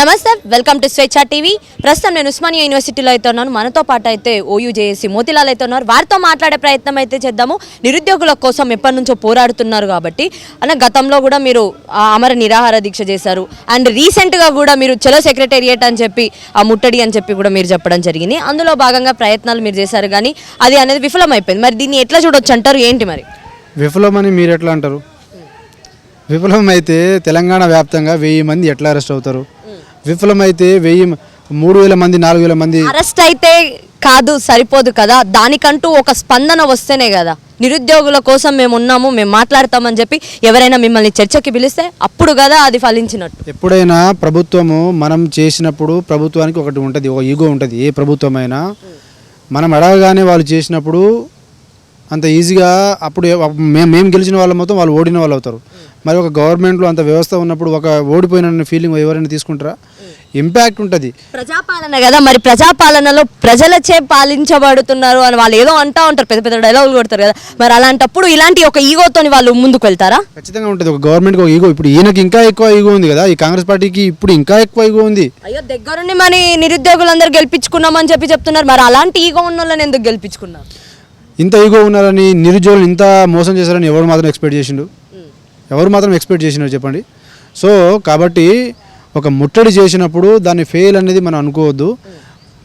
నమస్తే welcome to స్వేచ్ఛ TV. ప్రస్తుతం నేను ఉస్మానియా యూనివర్సిటీలో అయితే ఉన్నాను. మనతో పాటు అయితే ఓయూ జేఏసీ మోతిలాల్ అయితే ఉన్నారు. వారితో మాట్లాడే ప్రయత్నం అయితే చేద్దాము. నిరుద్యోగుల కోసం ఎప్పటి నుంచో పోరాడుతున్నారు కాబట్టి అన్న గతంలో కూడా మీరు ఆ అమర నిరాహార దీక్ష చేశారు. అండ్ రీసెంట్గా కూడా మీరు చలో సెక్రటేరియట్ అని చెప్పి ఆ ముట్టడి అని చెప్పి కూడా మీరు చెప్పడం జరిగింది. అందులో భాగంగా ప్రయత్నాలు మీరు చేశారు కానీ అది అనేది విఫలమైపోయింది. మరి దీన్ని ఎట్లా చూడొచ్చు అంటారు? ఏంటి మరి? విఫలమని మీరు ఎట్లా అంటారు? విఫలం అయితే తెలంగాణ వ్యాప్తంగా వెయ్యి మంది ఎట్లా అరెస్ట్ అవుతారు? విఫలమైతే వెయ్యి మూడు వేల మంది నాలుగు వేల మంది అరెస్ట్ అయితే కాదు సరిపోదు కదా. దానికంటూ ఒక స్పందన వస్తేనే కదా. నిరుద్యోగుల కోసం మేము ఉన్నాము మేము మాట్లాడతామని చెప్పి ఎవరైనా మిమ్మల్ని చర్చకి పిలిస్తే అప్పుడు కదా అది ఫలించినట్టు. ఎప్పుడైనా ప్రభుత్వము మనం చేసినప్పుడు ప్రభుత్వానికి ఒకటి ఉంటుంది ఒక ఈగో ఉంటుంది. ఏ ప్రభుత్వమైనా మనం అడగగానే వాళ్ళు చేసినప్పుడు అంత ఈజీగా అప్పుడు మేము మేము గెలిచిన వాళ్ళ మొత్తం వాళ్ళు ఓడిన వాళ్ళు అవుతారు. మరి ఒక గవర్నమెంట్లో అంత వ్యవస్థ ఉన్నప్పుడు ఒక ఓడిపోయిన ఫీలింగ్ ఎవరైనా తీసుకుంటారా? ఇంపాక్ట్ ఉంటుంది. ప్రజాపాలన కదా మరి ప్రజాపాలనలో ప్రజలచే పాలించబడుతున్నారు అని వాళ్ళు ఏదో అంటా ఉంటారు పెద్ద పెద్ద డైలాగులు కొడతారు కదా. మరి అలాంటప్పుడు ఇలాంటి ఒక ఈగోతోని వాళ్ళు ముందుకు వెళ్తారా? ఖచ్చితంగా ఉంటుంది ఒక గవర్నమెంట్కి ఒక ఈగో ఇప్పుడు ఈయనకి ఇంకా ఎక్కువ ఈగో ఉంది కదా ఈ కాంగ్రెస్ పార్టీకి ఇప్పుడు ఇంకా ఎక్కువ ఈగో ఉంది. అయ్యో దగ్గరుండి మరి నిరుద్యోగులందరూ గెలిపించుకున్నామని చెప్పి చెప్తున్నారు. మరి అలాంటి ఈగో ఉన్న వాళ్ళని ఎందుకు గెలిపించుకున్నారు? ఇంత ఈగో ఉన్నారని నిరుద్యోగులు ఇంత మోసం చేశారని ఎవరు మాత్రం ఎక్స్పెక్ట్ చేసిండు? ఎవరు మాత్రం ఎక్స్పెక్ట్ చేసినారు చెప్పండి. సో కాబట్టి ఒక ముట్టడి చేసినప్పుడు దాన్ని ఫెయిల్ అనేది మనం అనుకోవద్దు.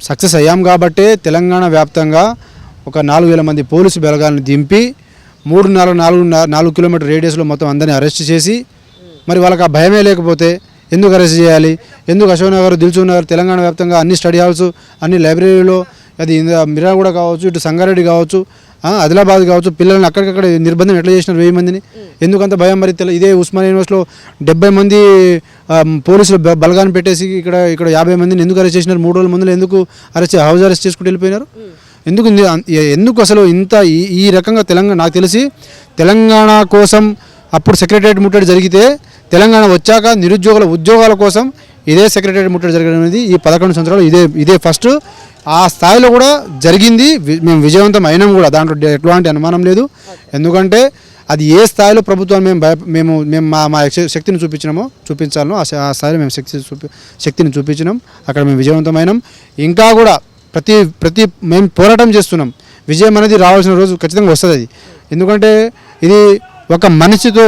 సక్సెస్ అయ్యాం కాబట్టే తెలంగాణ వ్యాప్తంగా ఒక నాలుగు వేల మంది పోలీసు బలగాలను దింపి మూడు నాలుగు నాలుగు నాలుగు కిలోమీటర్ రేడియస్లో మొత్తం అందరినీ అరెస్ట్ చేసి మరి వాళ్ళకి ఆ భయమే లేకపోతే ఎందుకు అరెస్ట్ చేయాలి? ఎందుకు అశోక్ నగర్ దిల్చూ తెలంగాణ వ్యాప్తంగా అన్ని స్టడీ హాల్స్ అన్ని లైబ్రరీలో అది ఇంద- కూడా కావచ్చు ఇటు సంగారెడ్డి కావచ్చు ఆదిలాబాద్ కావచ్చు పిల్లల్ని అక్కడికక్కడ నిర్బంధం ఎట్లా చేసినారు వెయ్యి మందిని? ఎందుకంత భయం మరి ఇదే ఉస్మానియా యూనివర్సిటీలో డెబ్బై మంది పోలీసులు బలగాన్ని పెట్టేసి ఇక్కడ ఇక్కడ యాభై మందిని ఎందుకు అరెస్ట్ చేసినారు? మూడు రోజుల ముందులో ఎందుకు అరెస్ట్ హౌస్ అరెస్ట్ చేసుకుంటూ వెళ్ళిపోయినారు? ఎందుకు ఎందుకు అసలు ఇంత ఈ ఈ రకంగా తెలంగాణ నాకు తెలిసి తెలంగాణ కోసం అప్పుడు సెక్రటరియట్ ముట్టడి జరిగితే తెలంగాణ వచ్చాక నిరుద్యోగుల ఉద్యోగాల కోసం ఇదే సెక్రటరీ ముట్టడి జరగడం అనేది ఈ పదకొండు సంవత్సరాలు ఇదే ఇదే ఫస్ట్. ఆ స్థాయిలో కూడా జరిగింది. మేము విజయవంతం అయినాం కూడా. దాంట్లో ఎటువంటి అనుమానం లేదు. ఎందుకంటే అది ఏ స్థాయిలో ప్రభుత్వాన్ని మేము భయ మేము మేము మా మా శక్తిని చూపించినామో చూపించాలనో ఆ ఆ స్థాయిలో మేము శక్తి చూపి శక్తిని చూపించినాం. అక్కడ మేము విజయవంతమైనాం ఇంకా కూడా ప్రతి ప్రతి మేము పోరాటం చేస్తున్నాం. విజయం అనేది రావాల్సిన రోజు ఖచ్చితంగా వస్తుంది అది. ఎందుకంటే ఇది ఒక మనిషితో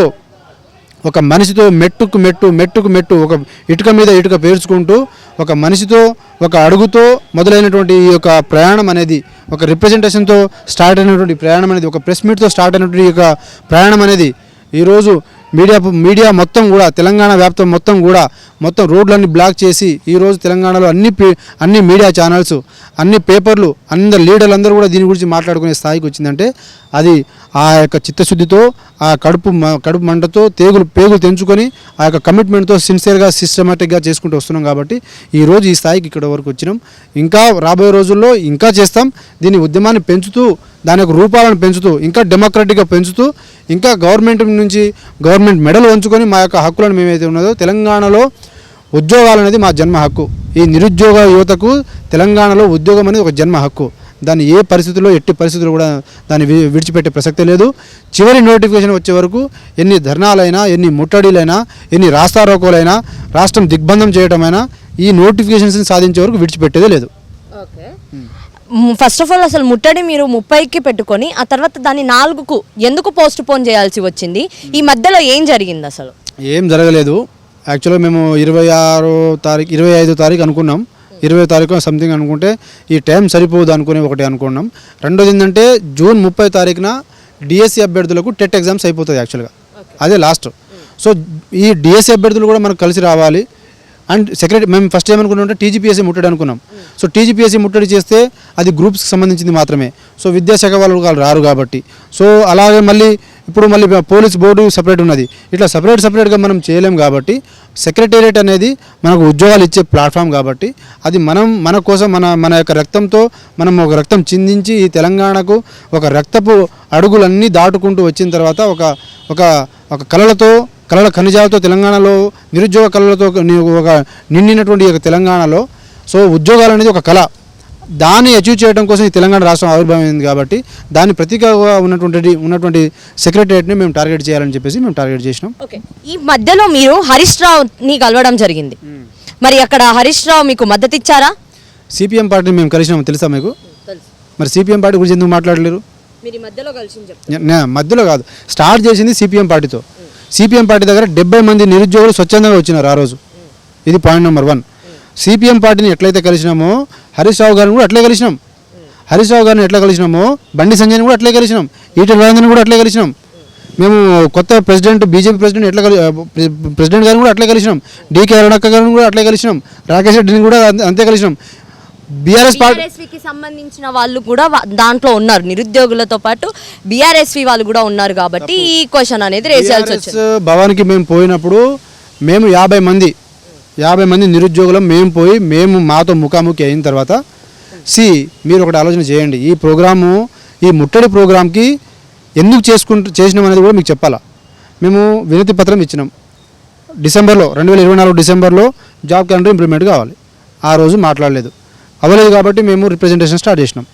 ఒక మనిషితో మెట్టుకు మెట్టు మెట్టుకు మెట్టు ఒక ఇటుక మీద ఇటుక పేర్చుకుంటూ ఒక మనిషితో ఒక అడుగుతో మొదలైనటువంటి ఈ యొక్క ప్రయాణం అనేది ఒక రిప్రజెంటేషన్తో స్టార్ట్ అయినటువంటి ప్రయాణం అనేది ఒక ప్రెస్ మీట్తో స్టార్ట్ అయినటువంటి ఈ యొక్క ప్రయాణం అనేది ఈరోజు మీడియా మీడియా మొత్తం కూడా తెలంగాణ వ్యాప్తం మొత్తం కూడా మొత్తం రోడ్లన్నీ బ్లాక్ చేసి ఈరోజు తెలంగాణలో అన్ని పే- అన్ని మీడియా ఛానల్స్ అన్ని పేపర్లు అందరు లీడర్లు అందరూ కూడా దీని గురించి మాట్లాడుకునే స్థాయికి వచ్చిందంటే అది ఆ యొక్క చిత్తశుద్ధితో ఆ కడుపు మ- కడుపు మంటతో తేగులు పేగులు తెంచుకొని ఆ యొక్క కమిట్మెంట్తో సిన్సియర్గా సిస్టమేటిక్గా చేసుకుంటూ వస్తున్నాం కాబట్టి ఈ రోజు ఈ స్థాయికి ఇక్కడ వరకు వచ్చినాం. ఇంకా రాబోయే రోజుల్లో ఇంకా చేస్తాం. దీని ఉద్యమాన్ని పెంచుతూ దాని యొక్క రూపాలను పెంచుతూ ఇంకా డెమోక్రటిక్గా పెంచుతూ ఇంకా గవర్నమెంట్ నుంచి గవర్నమెంట్ మెడల్ వంచుకొని మా యొక్క హక్కులను మేమైతే ఉన్నదో తెలంగాణలో ఉద్యోగాలు అనేది మా జన్మ హక్కు. ఈ నిరుద్యోగ యువతకు తెలంగాణలో ఉద్యోగం అనేది ఒక జన్మ హక్కు. దాన్ని ఏ పరిస్థితుల్లో ఎట్టి పరిస్థితుల్లో కూడా దాన్ని విడిచిపెట్టే ప్రసక్తే లేదు. చివరి నోటిఫికేషన్ వచ్చే వరకు ఎన్ని ధర్నాలైనా ఎన్ని ముట్టడిలైనా ఎన్ని రాస్తారోకోలైనా రాష్ట్రం దిగ్బంధం చేయటమైనా ఈ నోటిఫికేషన్స్ని సాధించే వరకు విడిచిపెట్టేదే లేదు. ఓకే. ఫస్ట్ ఆఫ్ ఆల్ అసలు ముట్టడి మీరు ముప్పైకి పెట్టుకొని ఆ తర్వాత దాన్ని నాలుగుకు ఎందుకు పోస్ట్ పోన్ చేయాల్సి వచ్చింది? ఈ మధ్యలో ఏం జరిగింది అసలు? ఏం జరగలేదు. యాక్చువల్గా మేము ఇరవై ఆరో తారీఖు ఇరవై ఐదో తారీఖు అనుకున్నాం. ఇరవై తారీఖు సంథింగ్ అనుకుంటే ఈ టైం సరిపోదు అనుకుని ఒకటి అనుకున్నాం. రెండోది ఏంటంటే జూన్ ముప్పై తారీఖున డిఎస్సి అభ్యర్థులకు టెట్ ఎగ్జామ్స్ అయిపోతుంది యాక్చువల్గా అదే లాస్ట్ సో ఈ డిఎస్సి అభ్యర్థులు కూడా మనకు కలిసి రావాలి. అండ్ సెక్రటరీ మేము ఫస్ట్ ఏమనుకున్నామంటే టీజీపీఎస్సీ ముట్టడి అనుకున్నాం. సో టీజీపీఎస్సీ ముట్టడి చేస్తే అది గ్రూప్స్కి సంబంధించింది మాత్రమే. సో విద్యాశాఖ వాళ్ళు వాళ్ళు రారు కాబట్టి. సో అలాగే మళ్ళీ ఇప్పుడు మళ్ళీ పోలీస్ బోర్డు సపరేట్ ఉన్నది. ఇట్లా సపరేట్ సపరేట్గా మనం చేయలేం కాబట్టి సెక్రటేరియట్ అనేది మనకు ఉద్యోగాలు ఇచ్చే ప్లాట్ఫామ్ కాబట్టి అది మనం మన కోసం మన మన యొక్క రక్తంతో మనం ఒక రక్తం చిందించి ఈ తెలంగాణకు ఒక రక్తపు అడుగులన్నీ దాటుకుంటూ వచ్చిన తర్వాత ఒక ఒక ఒక కళలతో కళల ఖనిజాలతో తెలంగాణలో నిరుద్యోగ కళలతో ఒక నిండినటువంటి యొక్క తెలంగాణలో. సో ఉద్యోగాలు అనేది ఒక కళ. దాన్ని అచీవ్ చేయడం కోసం ఈ తెలంగాణ రాష్ట్రం ఆవిర్భావమైంది కాబట్టి దాన్ని ప్రతీకగా ఉన్నటువంటి ఉన్నటువంటి సెక్రటరియట్ని మేము టార్గెట్ చేయాలని చెప్పేసి మేము టార్గెట్ చేసినాం. ఓకే. ఈ మధ్యలో మీరు హరీష్ రావుని కలవడం జరిగింది. మరి అక్కడ హరీష్ రావు మీకు మద్దతు ఇచ్చారా సిపిఎం పార్టీని మేము కలిసినాము తెలుసా మీకు? మరి సిపిఎం పార్టీ గురించి ఎందుకు మాట్లాడలేరు? మీరు మధ్యలో మధ్యలో కాదు. స్టార్ట్ చేసింది సిపిఎం పార్టీతో. సిపిఎం పార్టీ దగ్గర డెబ్బై మంది నిరుద్యోగులు స్వచ్ఛందంగా వచ్చినారు ఆ రోజు. ఇది పాయింట్ నెంబర్ వన్. సిపిఎం పార్టీని ఎట్లయితే కలిసినామో హరీష్ రావు గారిని కూడా అట్లే కలిసినాం. హరీష్ రావు గారిని ఎట్లా కలిసినామో బండి సంజయ్ని కూడా అట్లే కలిసినాం. ఈటల రాజేంద్రని కూడా అట్లే కలిసినాం. మేము కొత్త ప్రెసిడెంట్ బీజేపీ ప్రెసిడెంట్ ఎట్లా ప్రెసిడెంట్ గారిని కూడా అట్లే కలిసినాం. డీకే అరుణక్క గారిని కూడా అట్లే కలిసినాం. రాకేష్ రెడ్డిని కూడా అంతే కలిసినాం. బీఆర్ఎస్ బీఆర్ఎస్వికి సంబంధించిన వాళ్ళు కూడా దాంట్లో ఉన్నారు. నిరుద్యోగులతో పాటు బీఆర్ఎస్వి వాళ్ళు కూడా ఉన్నారు కాబట్టి ఈ క్వశ్చన్ అనేది రేస్ చేయాల్సి వచ్చింది. టీఆర్ఎస్ భవన్కి మేము పోయినప్పుడు మేము యాభై మంది యాభై మంది నిరుద్యోగులం మేము పోయి మేము మాతో ముఖాముఖి అయిన తర్వాత సి మీరు ఒకటి ఆలోచన చేయండి. ఈ ప్రోగ్రాము ఈ ముట్టడి ప్రోగ్రామ్కి ఎందుకు చేసుకుంటూ చేసినాం అనేది కూడా మీకు చెప్పాలా? మేము వినతి పత్రం ఇచ్చినాం. డిసెంబర్లో రెండు వేల ఇరవై నాలుగు డిసెంబర్లో జాబ్ క్యాలెండర్ ఇంప్లిమెంట్ కావాలి. ఆ రోజు మాట్లాడలేదు. అవ్వలేదు కాబట్టి మేము రిప్రజెంటేషన్ స్టార్ట్ చేసినాం.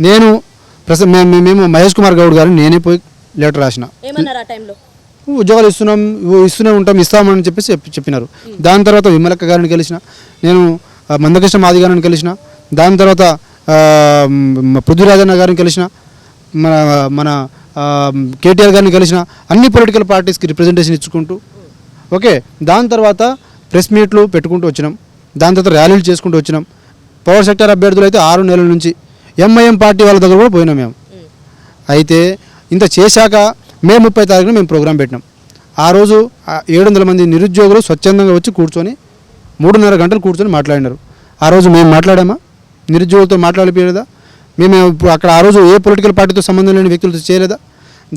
నేను ప్రస మేము మహేష్ కుమార్ గౌడ్ గారిని నేనే పోయి లెటర్ రాసిన. ఉద్యోగాలు ఇస్తున్నాం ఇస్తూనే ఉంటాం ఇస్తామని చెప్పేసి చెప్పి- చెప్పినారు. దాని తర్వాత విమలక్క గారిని కలిసిన నేను మందకృష్ణ మాది గారిని కలిసిన దాని తర్వాత పృథ్వీరాజన్న గారిని కలిసిన మన మన కేటీఆర్ గారిని కలిసిన అన్ని పొలిటికల్ పార్టీస్కి రిప్రజెంటేషన్ ఇచ్చుకుంటూ ఓకే దాని తర్వాత ప్రెస్ మీట్లు పెట్టుకుంటూ వచ్చినాం. దాని తర్వాత ర్యాలీలు చేసుకుంటూ వచ్చినాం. పవర్ సెక్టర్ అభ్యర్థులు అయితే ఆరు నెలల నుంచి ఎంఐఎం పార్టీ వాళ్ళ దగ్గర కూడా పోయినాం మేము. అయితే ఇంత చేశాక మే ముప్పై తారీఖున మేము ప్రోగ్రాం పెట్టినాం. ఆ రోజు ఏడు వందల మంది నిరుద్యోగులు స్వచ్ఛందంగా వచ్చి కూర్చొని మూడున్నర గంటలు కూర్చొని మాట్లాడినారు. ఆ రోజు మేము మాట్లాడామా? నిరుద్యోగులతో మాట్లాడిపోయలేదా మేము అక్కడ ఆ రోజు ఏ పొలిటికల్ పార్టీతో సంబంధం లేని వ్యక్తులతో చేయలేదా?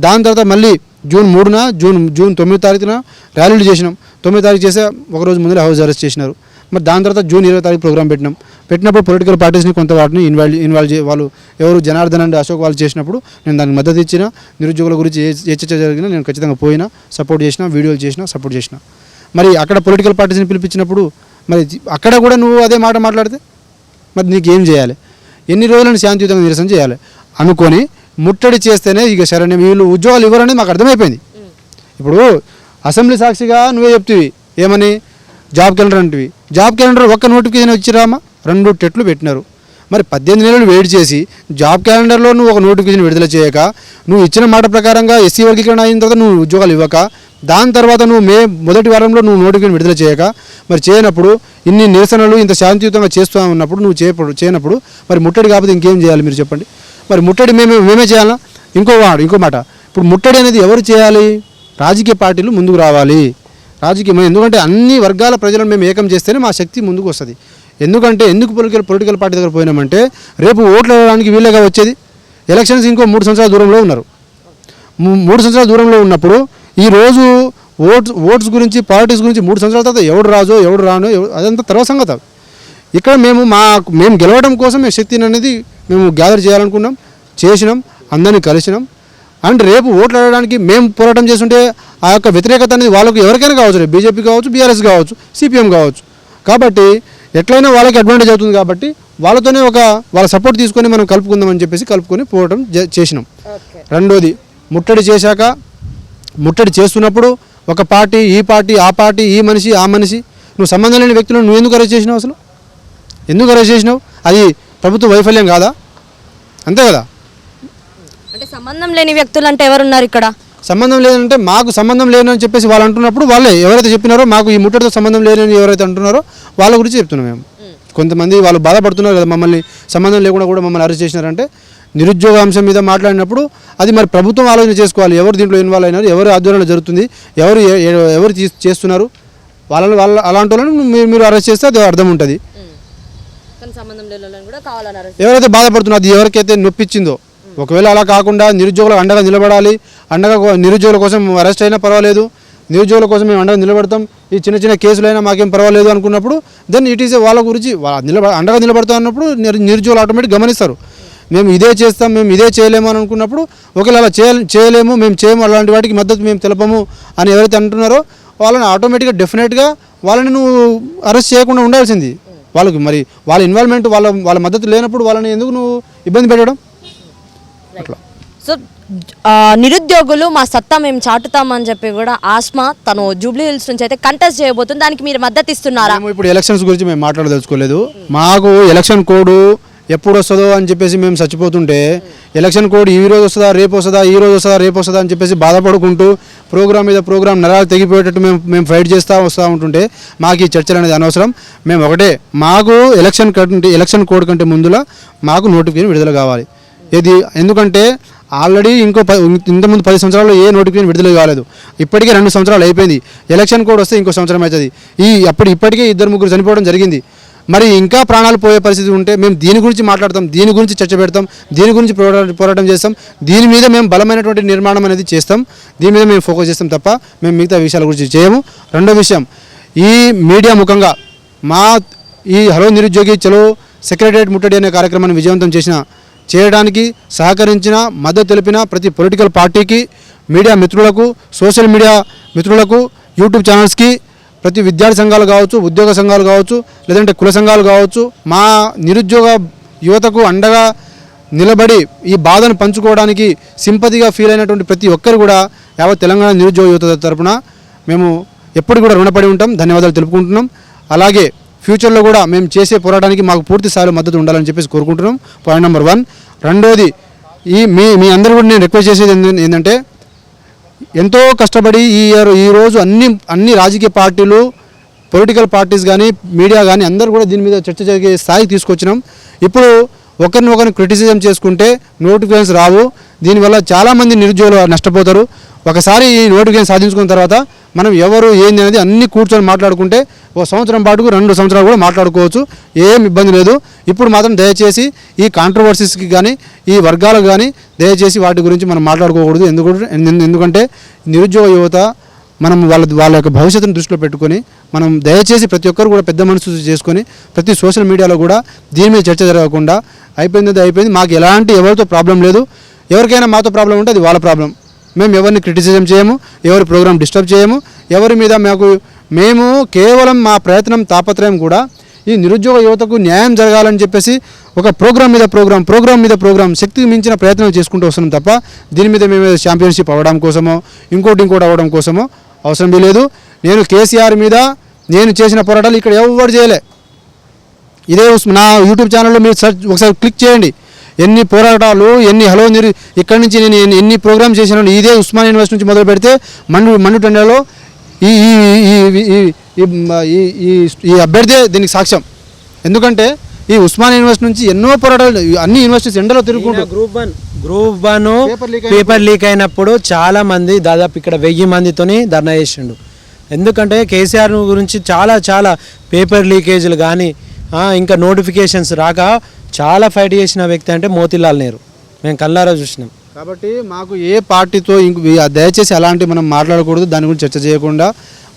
దాని తర్వాత మళ్ళీ జూన్ మూడున జూన్ జూన్ తొమ్మిది తారీఖున ర్యాలీలు చేసినాం. తొమ్మిది తారీఖు చేసే ఒకరోజు ముందర హౌస్ అరెస్ట్ చేసినారు. మరి దాని తర్వాత జూన్ ఇరవై తారీఖు ప్రోగ్రామ్ పెట్టినాం. పెట్టినప్పుడు పొలిటికల్ పార్టీస్ని కొంత వాటిని ఇన్వాల్వ్ ఇన్వాల్వ్ చే వాళ్ళు ఎవరు జనార్దన్ అండ్ అశోక్ వాళ్ళు చేసినప్పుడు నేను దానికి మద్దతు ఇచ్చిన నిరుద్యోగుల గురించి ఏ చర్చ జరిగినా నేను ఖచ్చితంగా పోయినా సపోర్ట్ చేసిన వీడియోలు చేసిన సపోర్ట్ చేసిన. మరి అక్కడ పొలిటికల్ పార్టీస్ని పిలిపించినప్పుడు మరి అక్కడ కూడా నువ్వు అదే మాట మాట్లాడితే? మరి నీకేం చేయాలి? ఎన్ని రోజులను శాంతియుతంగా నిరసన చేయాలి? అనుకొని ముట్టడి చేస్తేనే ఇక శరణ్యం వీళ్ళు ఉద్యోగాలు ఇవ్వరని మాకు అర్థమైపోయింది. ఇప్పుడు అసెంబ్లీ సాక్షిగా నువ్వే చెప్తివి ఏమని? జాబ్ క్యాలెండర్ అంటివి. జాబ్ క్యాలెండర్ ఒక్క నోటిఫికేషన్ వచ్చిరామా రెండు టెట్లు పెట్టినారు. మరి పద్దెనిమిది నెలలు వెయిట్ చేసి జాబ్ క్యాలెండర్లో నువ్వు ఒక నోటిఫికేషన్ విడుదల చేయక నువ్వు ఇచ్చిన మాట ప్రకారంగా ఎస్సీ వర్గీకరణ అయిన తర్వాత నువ్వు ఉద్యోగాలు ఇవ్వక దాని తర్వాత నువ్వు మే మొదటి వారంలో నువ్వు నోటిఫికేషన్ విడుదల చేయక మరి చేయనప్పుడు ఇన్ని నిరసనలు ఇంత శాంతియుతంగా చేస్తూ ఉన్నప్పుడు నువ్వు చేయప్పుడు చేయనప్పుడు మరి ముట్టడి కాకపోతే ఇంకేం చేయాలి మీరు చెప్పండి? మరి ముట్టడి మేమే మేమే చేయాలా? ఇంకో ఇంకో మాట. ఇప్పుడు ముట్టడి అనేది ఎవరు చేయాలి? రాజకీయ పార్టీలు ముందుకు రావాలి. రాజకీయం ఎందుకంటే అన్ని వర్గాల ప్రజలను మేము ఏకం చేస్తేనే మా శక్తి ముందుకు వస్తుంది. ఎందుకంటే ఎందుకు పొలిటికల్ పొలిటికల్ పార్టీ దగ్గర పోయినామంటే రేపు ఓట్లు వేయడానికి వీలుగా వచ్చేది. ఎలక్షన్స్ ఇంకో మూడు సంవత్సరాల దూరంలో ఉన్నారు. మూడు సంవత్సరాల దూరంలో ఉన్నప్పుడు ఈరోజు ఓట్స్ ఓట్స్ గురించి పాలిటిక్స్ గురించి మూడు సంవత్సరాల తర్వాత ఎవడు రాజో ఎవడు రానో అదంతా తర్వాత సంగత. ఇక్కడ మేము మా మేము గెలవడం కోసం మేము శక్తిని అనేది మేము గ్యాదర్ చేయాలనుకున్నాం చేసినాం అందరినీ కలిసినాం. అండ్ రేపు ఓట్లు అడగడానికి మేము పోరాటం చేస్తుంటే ఆ యొక్క వ్యతిరేకత అనేది వాళ్ళకు ఎవరికైనా కావచ్చు బీజేపీ కావచ్చు బీఆర్ఎస్ కావచ్చు సిపిఎం కావచ్చు. కాబట్టి ఎట్లయినా వాళ్ళకి అడ్వాంటేజ్ అవుతుంది కాబట్టి వాళ్ళతోనే ఒక వాళ్ళ సపోర్ట్ తీసుకొని మనం కలుపుకుందామని చెప్పేసి కలుపుకొని పోవడం చేసినాం. రెండోది ముట్టడి చేశాక ముట్టడి చేస్తున్నప్పుడు ఒక పార్టీ ఈ పార్టీ ఆ పార్టీ ఈ మనిషి ఆ మనిషి నువ్వు సంబంధం లేని వ్యక్తులను నువ్వు ఎందుకు అరెస్ట్ చేసినావు అసలు? ఎందుకు అరెస్ట్ చేసినావు? అది ప్రభుత్వ వైఫల్యం కాదా? అంతే కదా? అంటే సంబంధం లేని వ్యక్తులు అంటే ఎవరున్నారు ఇక్కడ? సంబంధం లేదంటే మాకు సంబంధం లేదని చెప్పేసి వాళ్ళు అంటున్నప్పుడు వాళ్ళే ఎవరైతే చెప్పినారో మాకు ఈ ముట్టడితో సంబంధం లేదని ఎవరైతే అంటున్నారో వాళ్ళ గురించి చెప్తున్నాం మేము. కొంతమంది వాళ్ళు బాధపడుతున్నారు కదా మమ్మల్ని సంబంధం లేకుండా కూడా మమ్మల్ని అరెస్ట్ చేసినారంటే నిరుద్యోగ అంశం మీద మాట్లాడినప్పుడు అది మరి ప్రభుత్వం ఆలోచన చేసుకోవాలి. ఎవరు దీంట్లో ఇన్వాల్వ్ అయినారు? ఎవరు ఆధ్వర్యంలో జరుగుతుంది? ఎవరు ఎవరు చేస్తున్నారు? వాళ్ళని వాళ్ళ అలాంటి వాళ్ళని మీరు మీరు అరెస్ట్ చేస్తే అది అర్థం ఉంటుంది. ఎవరైతే బాధపడుతున్నారో అది ఎవరికైతే నొప్పించిందో ఒకవేళ అలా కాకుండా నిరుద్యోగులకు అండగా నిలబడాలి అండగా నిరుద్యోగుల కోసం అరెస్ట్ అయినా పర్వాలేదు. నిరుద్యోగుల కోసం మేము అండగా నిలబడతాం. ఈ చిన్న చిన్న కేసులైనా మాకేం పర్వాలేదు అనుకున్నప్పుడు దెన్ ఇట్ ఈస్ వాళ్ళ గురించి నిలబ అండగా నిలబడతాం అన్నప్పుడు నిరుద్యోగులు ఆటోమేటిక్ గమనిస్తారు. మేము ఇదే చేస్తాం మేము ఇదే చేయలేము అని అనుకున్నప్పుడు ఒకవేళ అలా చేయలేము మేము చేయము అలాంటి వాటికి మద్దతు మేము తెలపము అని ఎవరైతే అంటున్నారో వాళ్ళని ఆటోమేటిక్గా డెఫినెట్గా వాళ్ళని నువ్వు అరెస్ట్ చేయకుండా ఉండాల్సింది. వాళ్ళకి మరి వాళ్ళ ఇన్వాల్వ్మెంట్ వాళ్ళ వాళ్ళ మద్దతు లేనప్పుడు వాళ్ళని ఎందుకు నువ్వు ఇబ్బంది పెట్టడం? అట్లా. సో నిరుద్యోగులు మా సత్తా మేము చాటుతామని చెప్పి కూడా ఆస్మా తను జూబ్లీ హిల్స్ నుంచి అయితే కంటెస్ట్ చేయబోతుంది. దానికి మీరు మద్దతు ఇస్తున్నారా? మేము ఇప్పుడు ఎలక్షన్స్ గురించి మేము మాట్లాడదలుచుకోలేదు మాకు ఎలక్షన్ కోడ్ ఎప్పుడు వస్తుందో అని చెప్పేసి మేము చచ్చిపోతుంటే ఎలక్షన్ కోడ్ ఈ రోజు వస్తుందా రేపు వస్తుందా ఈ రోజు వస్తుందా రేపు వస్తుందా అని చెప్పేసి బాధపడుకుంటూ ప్రోగ్రామ్ మీద ప్రోగ్రామ్ నరాలు తెగిపోయేటట్టు మేము మేము ఫైట్ చేస్తూ వస్తూ ఉంటుంటే మాకు ఈ చర్చలు అనేది అనవసరం. మేము ఒకటే మాకు ఎలక్షన్ కంటే ఎలక్షన్ కోడ్ కంటే ముందులా మాకు నోటిఫికేషన్ విడుదల కావాలి. ఇది ఎందుకంటే ఆల్రెడీ ఇంకో ప ఇంతకుముందు పది సంవత్సరాలు ఏ నోటిఫికేషన్ విడుదల కాలేదు. ఇప్పటికే రెండు సంవత్సరాలు అయిపోయింది. ఎలక్షన్ కోడ్ వస్తే ఇంకో సంవత్సరం అవుతుంది. ఈ అప్పుడు ఇప్పటికే ఇద్దరు ముగ్గురు చనిపోవడం జరిగింది. మరి ఇంకా ప్రాణాలు పోయే పరిస్థితి ఉంటే మేము దీని గురించి మాట్లాడతాం దీని గురించి చర్చ పెడతాం దీని గురించి పోరాటం పోరాటం చేస్తాం దీని మీద మేము బలమైనటువంటి నిర్మాణం అనేది చేస్తాం దీని మీద మేము ఫోకస్ చేస్తాం తప్ప మేము మిగతా విషయాల గురించి చేయము. రెండో విషయం ఈ మీడియా ముఖంగా మా ఈ హలో నిరుద్యోగి చలో సెక్రటరియట్ ముట్టడి అనే కార్యక్రమాన్ని విజయవంతం చేసిన చేయడానికి సహకరించిన మద్దతు తెలిపిన ప్రతి పొలిటికల్ పార్టీకి మీడియా మిత్రులకు సోషల్ మీడియా మిత్రులకు యూట్యూబ్ ఛానల్స్కి ప్రతి విద్యార్థి సంఘాలు కావచ్చు ఉద్యోగ సంఘాలు కావచ్చు లేదంటే కుల సంఘాలు కావచ్చు మా నిరుద్యోగ యువతకు అండగా నిలబడి ఈ బాధను పంచుకోవడానికి సింపతిగా ఫీల్ అయినటువంటి ప్రతి ఒక్కరు కూడా యావత్ తెలంగాణ నిరుద్యోగ యువత తరపున మేము ఎప్పుడు కూడా రుణపడి ఉంటాం. ధన్యవాదాలు తెలుపుకుంటున్నాం. అలాగే ఫ్యూచర్లో కూడా మేము చేసే పోరాటానికి మాకు పూర్తి స్థాయిలో మద్దతు ఉండాలని చెప్పేసి కోరుకుంటున్నాం. పాయింట్ నెంబర్ వన్ రెండోది ఈ మీ మీ అందరూ కూడా నేను రిక్వెస్ట్ చేసేది ఏంటంటే ఎంతో కష్టపడి ఈ ఇయర్- ఈ రోజు అన్ని అన్ని రాజకీయ పార్టీలు పొలిటికల్ పార్టీస్ కానీ మీడియా కానీ అందరూ కూడా దీని మీద చర్చ జరిగే స్థాయికి తీసుకొచ్చినాం. ఇప్పుడు ఒకరిని ఒకరిని క్రిటిసిజం చేసుకుంటే నోటిఫికేషన్స్ రావు. దీనివల్ల చాలామంది నిరుద్యోగులు నష్టపోతారు. ఒకసారి ఈ నోటిఫికేషన్ సాధించుకున్న తర్వాత మనం ఎవరు ఏంది అనేది అన్ని కూర్చొని మాట్లాడుకుంటే ఓ సంవత్సరం పాటుకు రెండు సంవత్సరాలు కూడా మాట్లాడుకోవచ్చు. ఏం ఇబ్బంది లేదు. ఇప్పుడు మాత్రం దయచేసి ఈ కాంట్రవర్సీస్కి కానీ ఈ వర్గాలకు కానీ దయచేసి వాటి గురించి మనం మాట్లాడుకోకూడదు. ఎందుకు ఎందుకంటే నిరుద్యోగ యువత మనం వాళ్ళ వాళ్ళ యొక్క భవిష్యత్తును దృష్టిలో పెట్టుకొని మనం దయచేసి ప్రతి ఒక్కరు కూడా పెద్ద మనసు చేసుకొని ప్రతి సోషల్ మీడియాలో కూడా దీని మీద చర్చ జరగకుండా అయిపోయింది అది అయిపోయింది. మాకు ఎలాంటి ఎవరితో ప్రాబ్లం లేదు. ఎవరికైనా మాతో ప్రాబ్లం ఉంటే అది వాళ్ళ ప్రాబ్లం. మేము ఎవరిని క్రిటిసిజం చేయము ఎవరి ప్రోగ్రామ్ డిస్టర్బ్ చేయము ఎవరి మీద మాకు మేము కేవలం మా ప్రయత్నం తాపత్రయం కూడా ఈ నిరుద్యోగ యువతకు న్యాయం జరగాలని చెప్పేసి ఒక ప్రోగ్రామ్ మీద ప్రోగ్రామ్ ప్రోగ్రామ్ మీద ప్రోగ్రామ్ శక్తికి మించిన ప్రయత్నం చేసుకుంటూ వస్తున్నాం తప్ప దీని మీద మేము ఛాంపియన్షిప్ అవ్వడం కోసమో ఇంకోటి ఇంకోటి అవ్వడం కోసమో అవసరం లేదు. నేను కేసీఆర్ మీద నేను చేసిన పోరాటాలు ఇక్కడ ఎవరు చేయలే. ఇదే ఉస్- నా యూట్యూబ్ ఛానల్లో మీరు సర్చ్ ఒకసారి క్లిక్ చేయండి. ఎన్ని పోరాటాలు ఎన్ని హలో నీరు ఇక్కడి నుంచి నేను ఎన్ని- ప్రోగ్రామ్స్ చేసినాను ఇదే ఉస్మాన్ యూనివర్సిటీ నుంచి మొదలు పెడితే మండు మండు టెండలో ఈ ఈ అభ్యర్థి దీనికి సాక్ష్యం. ఎందుకంటే ఈ ఉస్మాన్ యూనివర్సిటీ నుంచి ఎన్నో పోరాటాలు అన్ని యూనివర్సిటీస్ ఎండలో తిరుగుకుంటూ. Group one group one paper leak అయినప్పుడు. చాలా మంది దాదాపు ఇక్కడ వెయ్యి మందితోని ధర్నా చేసిండు. ఎందుకంటే కేసీఆర్ గురించి చాలా చాలా పేపర్ లీకేజీలు కానీ ఇంకా నోటిఫికేషన్స్ రాక చాలా ఫైట్ చేసిన వ్యక్తి అంటే మోతీలాల్ నెహ్రూ. మేము కల్లారా చూసినాం. కాబట్టి మాకు ఏ పార్టీతో ఇంక దయచేసి అలాంటి మనం మాట్లాడకూడదు. దాని గురించి చర్చ చేయకుండా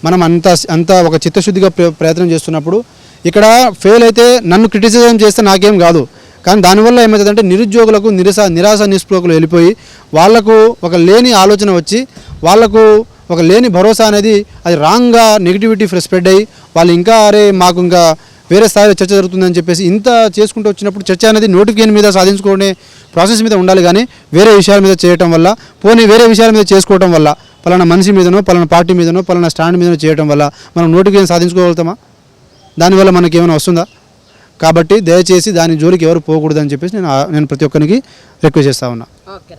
మనం అంత అంత ఒక చిత్తశుద్ధిగా ప్ర- ప్రయత్నం చేస్తున్నప్పుడు ఇక్కడ ఫెయిల్ అయితే నన్ను క్రిటిసిజం చేస్తే నాకేం కాదు. కానీ దానివల్ల ఏమవుతుందంటే నిరుద్యోగులకు నిరస నిరాశ నిస్పృహకులు వెళ్ళిపోయి వాళ్ళకు ఒక లేని ఆలోచన వచ్చి వాళ్ళకు ఒక లేని భరోసా అనేది అది రాంగ్గా నెగిటివిటీ స్ప్రెడ్ అయ్యి వాళ్ళు ఇంకా అరే మాకు ఇంకా వేరే స్థాయిలో చర్చ జరుగుతుందని చెప్పేసి ఇంత చేసుకుంటూ వచ్చినప్పుడు చర్చ అనేది నోటిఫికేషన్ మీద సాధించుకునే ప్రాసెస్ మీద ఉండాలి కానీ వేరే విషయాల మీద చేయటం వల్ల పోనీ వేరే విషయాల మీద చేసుకోవటం వల్ల పలానా మనిషి మీదనో పలానా పార్టీ మీదనో పలానా స్టాండ్ మీదనో చేయటం వల్ల మనం నోటిఫికేషన్ సాధించుకోగలుగుతామా? దానివల్ల మనకి ఏమైనా వస్తుందా? కాబట్టి దయచేసి దాని జోలికి ఎవరు పోకూడదని చెప్పేసి నేను నేను ప్రతి ఒక్కరికి రిక్వెస్ట్ చేస్తా ఉన్నా. ఓకే